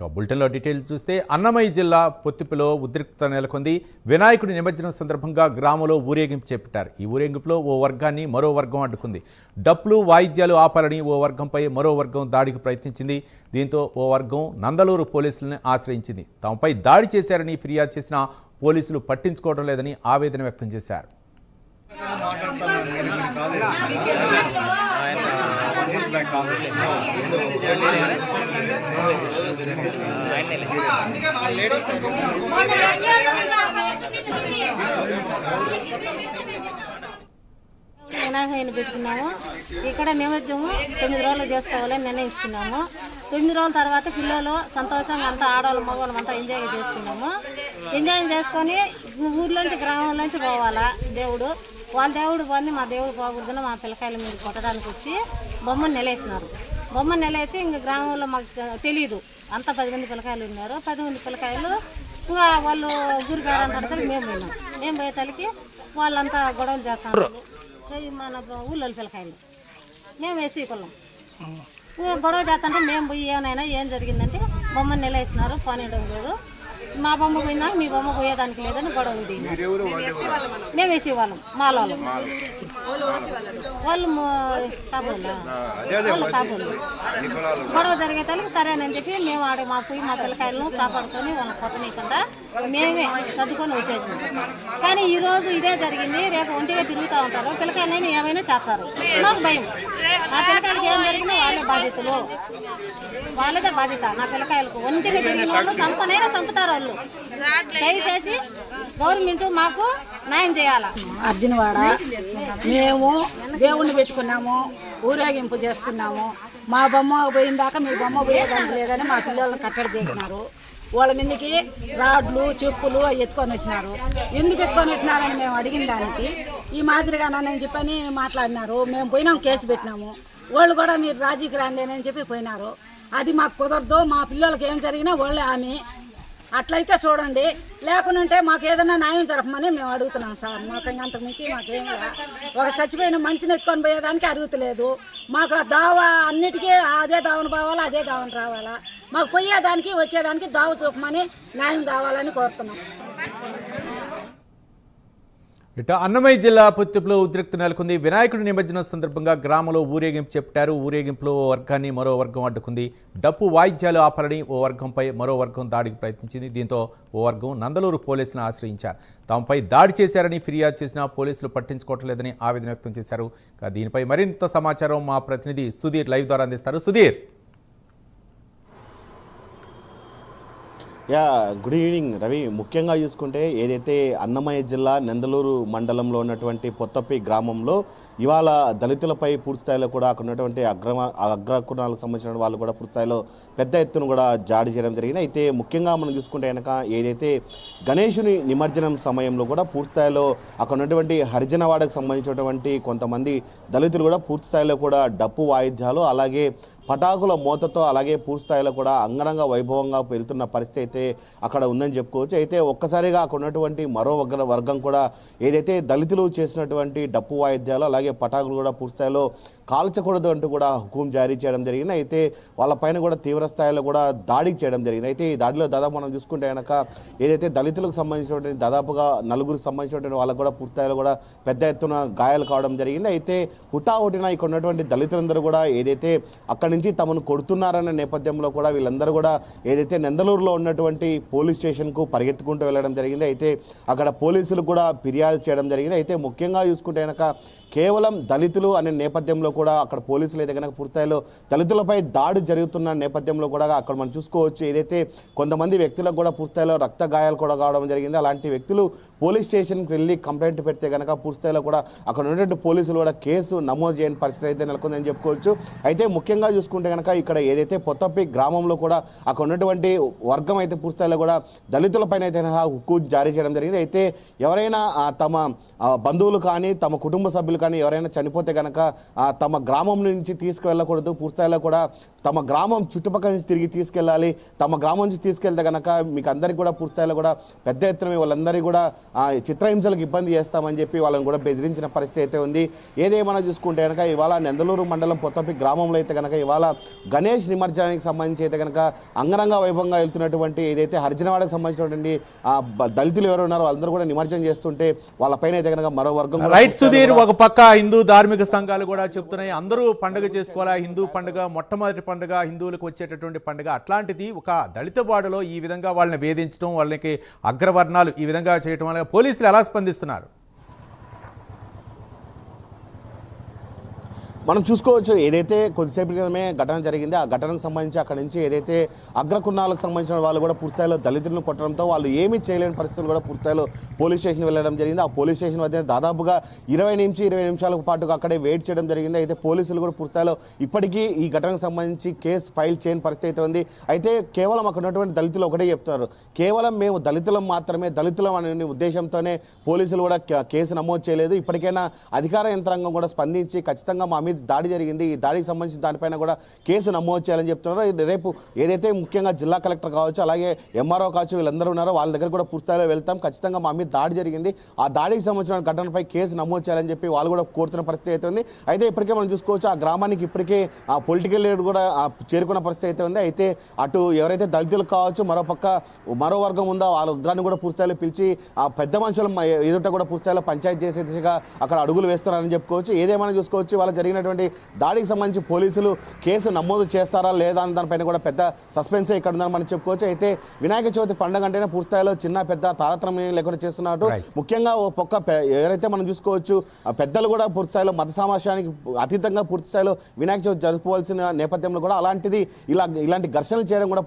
ఇక బులెటిన్లో డీటెయిల్ చూస్తే అన్నమయ్య జిల్లా పొత్తిపిలో ఉద్రిక్తత నెలకొంది. వినాయకుడి నిమజ్జనం సందర్భంగా గ్రామంలో ఊరేగింపు చేపట్టారు. ఈ ఊరేగింపులో ఓ వర్గాన్ని మరో వర్గం అడ్డుకుంది. డప్పులు వాయిద్యాలు ఆపాలని ఓ వర్గంపై మరో వర్గం దాడికి ప్రయత్నించింది. దీంతో ఓ వర్గం నందలూరు పోలీసులను ఆశ్రయించింది. తమపై దాడి చేశారని ఫిర్యాదు చేసిన పోలీసులు పట్టించుకోవడం లేదని ఆవేదన వ్యక్తం చేశారు. వినాయకుని పెట్టుకున్నాము. ఇక్కడ నిమజ్జము తొమ్మిది రోజులు చేసుకోవాలని నిర్ణయించుకున్నాము. తొమ్మిది రోజుల తర్వాత పిల్లలు సంతోషంగా అంతా ఆడవాళ్ళు మగవాళ్ళు అంతా ఎంజాయ్ చేసుకున్నాము. ఎంజాయ్ చేసుకొని ఊర్లోంచి గ్రామంలోంచి పోవాలా దేవుడు. వాళ్ళ దేవుడు పోని మా దేవుడు పోకూడదని మా పిల్లకాయల మీద కొట్టడానికి వచ్చి బొమ్మను నిలేసినారు. బొమ్మను నిలేసి ఇంక గ్రామంలో మాకు తెలియదు అంతా పది మంది పిల్లకాయలు ఉన్నారు. పది మంది పిల్లకాయలు ఇంకా వాళ్ళు గురి పేరంటారు మేము పోయినాం. మేము పోయేతలకి వాళ్ళంతా గొడవలు చేస్తారు. మన ఊళ్ళో పిల్లకాయలు. మేము వేసి కొల్లం గొడవ చేస్తుంటే మేము పోయి ఏమైనా ఏం జరిగిందంటే బొమ్మను నిలేసినారు పోనీయడం లేదు. మా బొమ్మ పోయిందా? మీ బొమ్మ పోయేదానికి లేదని గొడవ దిగినారు మేము వేసి వాళ్ళం మాలోళ్ళం వాళ్ళు కాబోలా వాళ్ళు కాబోలు గొడవ జరిగేతలకి సరేనని చెప్పి మేము ఆడ మా పోయి మా పిల్లకాయలను కాపాడుకొని వాళ్ళని కొట్టనీయకుండా మేమే చదువుకొని వచ్చేసినాం. కానీ ఈ రోజు ఇదే జరిగింది రేపు ఒంటిగా తిరుగుతూ ఉంటారు. పిల్లకాయలని ఏమైనా చేస్తారు. మాకు భయం. ఆ పిల్లకాయలకి ఏం బాధితులు వాళ్ళదే బాధ్యత. నా పిల్లకాయలకు ఒంటిగా తిరిగిన వాళ్ళు చంపనైనా చంపుతారు వాళ్ళు. దయచేసి గవర్నమెంట్ మాకు న్యాయం చేయాల? అర్జునవాడ మేము దేవుణ్ణి పెట్టుకున్నాము ఊరేగింపు చేసుకున్నాము మా బొమ్మ పోయిందాక మీ బొమ్మ పోయేదానికి లేదని మా పిల్లలను కట్టడి చేసినారు. వాళ్ళ మీదకి రాడ్లు చెప్పులు అవి ఎత్తుకొని వచ్చినారు. ఎందుకు ఎత్తుకొని వచ్చినారని మేము అడిగిన దానికి ఈ మాదిరిగానని చెప్పని మాట్లాడినారు. మేము పోయినాం కేసు పెట్టినాము. వాళ్ళు కూడా మీరు రాజీకి రాండి అని చెప్పి పోయినారు. అది మాకు కుదరదు మా పిల్లలకి ఏం జరిగినా వాళ్ళే ఆమె. అట్లయితే చూడండి లేకుంటే మాకు ఏదైనా న్యాయం జరపమని మేము అడుగుతున్నాం సార్. మాకు ఇంక అంతకు మించి మాకేం ఒక చచ్చిపోయిన మనిషిని ఎత్తుకొని పోయేదానికి అరుగుతలేదు మాకు ఆ దావ అన్నిటికీ అదే దావన పోవాలా అదే దావన రావాలా? మాకు పోయేదానికి వచ్చేదానికి దావ చూపమని న్యాయం కావాలని కోరుతున్నాం. ఇట అన్నమయ్య జిల్లా పొత్తిపులో ఉద్రిక్త నెలకొంది. వినాయకుడి నిమజ్జనం సందర్భంగా గ్రామంలో ఊరేగింపు చెప్పారు. ఊరేగింపులో ఓ వర్గాన్ని మరో వర్గం అడ్డుకుంది. డప్పు వాయిద్యాలు ఆపాలని ఓ వర్గంపై మరో వర్గం దాడికి ప్రయత్నించింది. దీంతో ఓ వర్గం నందలూరు పోలీసులను ఆశ్రయించారు. తమపై దాడి చేశారని ఫిర్యాదు చేసినా పోలీసులు పట్టించుకోవట్లేదని ఆవేదన వ్యక్తం చేశారు. దీనిపై మరింత సమాచారం మా ప్రతినిధి సుధీర్ లైవ్ ద్వారా అందిస్తారు. Sudheer! Yeah good evening Ravi. ముఖ్యంగా చూసుకుంటే ఏదైతే అన్నమయ్య జిల్లా నందలూరు మండలంలో ఉన్నటువంటి పొత్తప్పి గ్రామంలో ఇవాళ దళితులపై పూర్తి స్థాయిలో కూడా అక్కడ ఉన్నటువంటి అగ్రమ అగ్రకుణాలకు సంబంధించిన వాళ్ళు కూడా పూర్తిస్థాయిలో పెద్ద ఎత్తున కూడా జాడి చేయడం జరిగింది. అయితే ముఖ్యంగా మనం చూసుకుంటే కనుక ఏదైతే గణేషుని నిమజ్జనం సమయంలో కూడా పూర్తిస్థాయిలో అక్కడ ఉన్నటువంటి హరిజనవాడకు సంబంధించినటువంటి కొంతమంది దళితులు కూడా పూర్తిస్థాయిలో కూడా డప్పు వాయిద్యాలు అలాగే పటాకుల మోతతో అలాగే పూర్తిస్థాయిలో కూడా అంగరంగ వైభవంగా వెళ్తున్న పరిస్థితి అయితే అక్కడ ఉందని చెప్పుకోవచ్చు. అయితే ఒక్కసారిగా అక్కడ ఉన్నటువంటి మరో వర్గ వర్గం కూడా ఏదైతే దళితులు చేసినటువంటి డప్పు వాయిద్యాలు అలాగే పటాకులు కూడా పూర్తిస్థాయిలో కాల్చకూడదు అంటూ కూడా హుకుం జారీ చేయడం జరిగింది. అయితే వాళ్ళపైన కూడా తీవ్ర స్థాయిలో కూడా దాడి చేయడం జరిగింది. అయితే ఈ దాడిలో దాదాపు మనం చూసుకుంటే కనుక ఏదైతే దళితులకు సంబంధించినటువంటి దాదాపుగా నలుగురికి సంబంధించినటువంటి వాళ్ళకు కూడా పూర్తిస్థాయిలో కూడా పెద్ద ఎత్తున గాయాలు కావడం జరిగింది. అయితే హుటాహుటిన ఇక్కడ ఉన్నటువంటి దళితులందరూ కూడా ఏదైతే అక్కడి నుంచి తమను కొడుతున్నారన్న నేపథ్యంలో కూడా వీళ్ళందరూ కూడా ఏదైతే నెందలూరులో ఉన్నటువంటి పోలీస్ స్టేషన్కు పరిగెత్తుకుంటూ వెళ్ళడం జరిగింది. అయితే అక్కడ పోలీసులు కూడా ఫిర్యాదు చేయడం జరిగింది. అయితే ముఖ్యంగా చూసుకుంటే కనుక కేవలం దళితులు అనే నేపథ్యంలో కూడా అక్కడ పోలీసులు అయితే కనుక పూర్తిస్థాయిలో దళితులపై దాడి జరుగుతున్న నేపథ్యంలో కూడా అక్కడ మనం చూసుకోవచ్చు. ఏదైతే కొంతమంది వ్యక్తులకు కూడా పూర్తిస్థాయిలో రక్త గాయాలు కూడా కావడం జరిగింది. అలాంటి వ్యక్తులు పోలీస్ స్టేషన్కి వెళ్ళి కంప్లైంట్ పెడితే కనుక పూర్తిస్థాయిలో కూడా అక్కడ ఉన్నటువంటి పోలీసులు కూడా కేసు నమోదు చేయని పరిస్థితి అయితే నెలకొందని చెప్పుకోవచ్చు. అయితే ముఖ్యంగా చూసుకుంటే కనుక ఇక్కడ ఏదైతే పొత్తప్పి గ్రామంలో కూడా అక్కడ ఉన్నటువంటి వర్గం అయితే పూర్తిస్థాయిలో కూడా దళితులపైన అయితే హుక్కు జారీ చేయడం జరిగింది. అయితే ఎవరైనా తమ బంధువులు కానీ తమ కుటుంబ సభ్యులు కానీ ఎవరైనా చనిపోతే కనుక తమ గ్రామం నుంచి తీసుకువెళ్ళకూడదు. పూర్తిస్థాయిలో కూడా తమ గ్రామం చుట్టుపక్కల నుంచి తిరిగి తీసుకెళ్ళాలి. తమ గ్రామం నుంచి తీసుకెళ్తే కనుక మీకు అందరికీ కూడా పూర్తిస్థాయిలో కూడా పెద్ద ఎత్తున వాళ్ళందరికీ కూడా చిత్రహింసలకు ఇబ్బంది చేస్తామని చెప్పి వాళ్ళని కూడా బెదిరించిన పరిస్థితి అయితే ఉంది. ఏదేమైనా చూసుకుంటే కనుక ఇవాళ నెందలూరు మండలం పొత్తపి గ్రామంలో అయితే కనుక ఇవాళ గణేష్ నిమజ్జనానికి సంబంధించి అయితే కనుక అంగరంగ వైభవంగా వెళ్తున్నటువంటి ఏదైతే హరిజనవాడకు సంబంధించినటువంటి దళితులు ఎవరు ఉన్నారో వాళ్ళందరూ కూడా నిమజ్జనం చేస్తుంటే వాళ్ళపైన అయితే కనుక మరో వర్గం రైట్ సుధీర్ ఒక పక్క హిందూ ధార్మిక సంఘాలు కూడా చెప్తున్నాయి. అందరూ పండుగ చేసుకోవాలా? హిందూ పండుగ మొట్టమొదటి పండుగ హిందువులకు వచ్చేటటువంటి పండుగ అట్లాంటిది ఒక దళిత వాడలో ఈ విధంగా వాళ్ళని వేధించడం వాళ్ళకి అగ్రవర్ణాలు ఈ విధంగా చేయటం వల్ల పోలీసులు ఎలా స్పందిస్తున్నారు? మనం చూసుకోవచ్చు ఏదైతే కొద్దిసేపు క్రితమే ఘటన జరిగింది ఆ ఘటనకు సంబంధించి అక్కడ నుంచి ఏదైతే అగ్రకున్నాలకు సంబంధించిన వాళ్ళు కూడా పూర్తిస్థాయిలో దళితులను కొట్టడంతో వాళ్ళు ఏమీ చేయలేని పరిస్థితులు కూడా పూర్తిస్థాయిలో పోలీస్ స్టేషన్ వెళ్ళడం జరిగింది. ఆ పోలీస్ స్టేషన్ వద్ద దాదాపుగా ఇరవై నుంచి ఇరవై నిమిషాల పాటు అక్కడే వెయిట్ చేయడం జరిగింది. అయితే పోలీసులు కూడా పూర్తిస్థాయిలో ఇప్పటికీ ఈ ఘటనకు సంబంధించి కేసు ఫైల్ చేయని పరిస్థితి అయితే ఉంది. అయితే కేవలం అక్కడ ఉన్నటువంటి దళితులు ఒకటే చెప్తున్నారు. కేవలం మేము దళితులం మాత్రమే దళితులం అనే ఉద్దేశంతోనే పోలీసులు కూడా కేసు నమోదు చేయలేదు. ఇప్పటికైనా అధికార యంత్రాంగం కూడా స్పందించి ఖచ్చితంగా మా మీద దాడి జరిగింది. ఈ దాడికి సంబంధించిన దానిపైన కూడా కేసు నమోదు చేయాలని చెప్తున్నారు. రేపు ఏదైతే ముఖ్యంగా జిల్లా కలెక్టర్ కావచ్చు అలాగే ఎంఆర్ఓ కావచ్చు వీళ్ళందరూ ఉన్నారో వాళ్ళ దగ్గర కూడా పూర్తిస్థాయిలో వెళ్తాం. ఖచ్చితంగా మా మీద దాడి జరిగింది. ఆ దాడికి సంబంధించిన ఘటనపై కేసు నమోదు చేయాలని చెప్పి వాళ్ళు కూడా కోరుతున్న పరిస్థితి అయితే ఉంది. అయితే ఇప్పటికే మనం చూసుకోవచ్చు ఆ గ్రామానికి ఇప్పటికే ఆ పొలిటికల్ లీడర్ కూడా చేరుకున్న పరిస్థితి అయితే ఉంది. అయితే అటు ఎవరైతే దళితులు కావచ్చు మరో పక్క మరో వర్గం ఉందో వాళ్ళ ఉగ్రాన్ని కూడా పూర్తిస్థాయిలో పిలిచి ఆ పెద్ద మనుషులు ఎదుట కూడా పూర్తిస్థాయిలో పంచాయతీ చేసే దిశగా అక్కడ అడుగులు వేస్తున్నారని చెప్పుకోవచ్చు. ఏదేమైనా చూసుకోవచ్చు వాళ్ళ జరిగినటువంటి దాడికి సంబంధించి పోలీసులు కేసు నమోదు చేస్తారా లేదా అని దానిపైన కూడా పెద్ద సస్పెన్స్ ఇక్కడ ఉందని మనం చెప్పుకోవచ్చు అయితే వినాయక చవితి పండుగ అంటేనే పూర్తిస్థాయిలో చిన్న పెద్ద తారతమ్యం లేకుండా చేస్తున్నట్టు. ముఖ్యంగా ఓ పక్క ఎవరైతే మనం చూసుకోవచ్చు పెద్దలు కూడా పూర్తి స్థాయిలో మత సామర్థ్యానికి అతీతంగా పూర్తి స్థాయిలో వినాయక చవితి జరుపుకోవాల్సిన నేపథ్యంలో కూడా అలాంటిది ఇలా ఇలాంటి ఘర్షణలు చేయడం కూడా